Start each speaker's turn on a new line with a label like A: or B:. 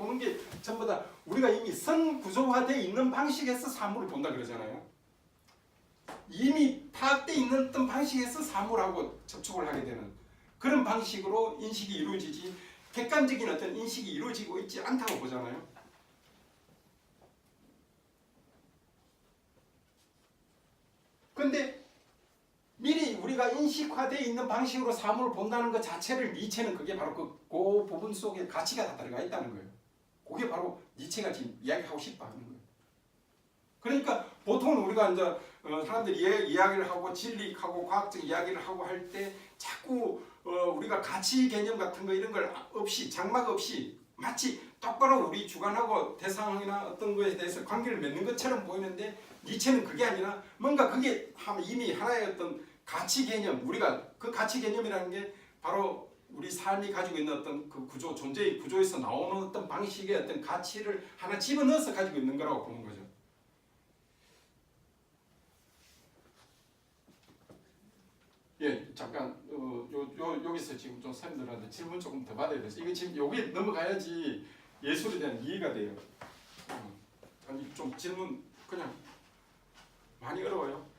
A: 보는 게 전부 다 우리가 이미 선 구조화되어 있는 방식에서 사물을 본다 그러잖아요. 이미 파악되어 있는 어떤 방식에서 사물하고 접촉을 하게 되는 그런 방식으로 인식이 이루어지지 객관적인 어떤 인식이 이루어지고 있지 않다고 보잖아요. 근데 미리 우리가 인식화되어 있는 방식으로 사물을 본다는 것 자체를 니체는 그게 바로 그, 그 부분 속에 가치가 다 들어가 있다는 거예요. 그게 바로 니체가 지금 이야기하고 싶어 하는 거예요. 그러니까 보통 우리가 이제 어, 사람들이 이- 이야기를 하고 진리하고 과학적 이야기를 하고 할 때 자꾸 어, 우리가 가치 개념 같은 거 이런 걸 없이 장막 없이 마치 똑바로 우리 주관하고 대상이나 어떤 거에 대해서 관계를 맺는 것처럼 보이는데 니체는 그게 아니라 뭔가 그게 한- 이미 하나의 어떤 가치 개념 우리가 그 가치 개념이라는 게 바로 우리 삶이 가지고 있는 어떤 그 구조 존재의 구조에서 나오는 어떤 방식의 어떤 가치를 하나 집어넣어서 가지고 있는 거라고 보는 거죠. 예, 잠깐 어, 요, 요 여기서 지금 좀 선생님들한테 질문 조금 더 받아야 돼서 이거 지금 여기 넘어가야지 예술에 대한 이해가 돼요. 어, 아니 좀 질문 그냥 많이 어려워요.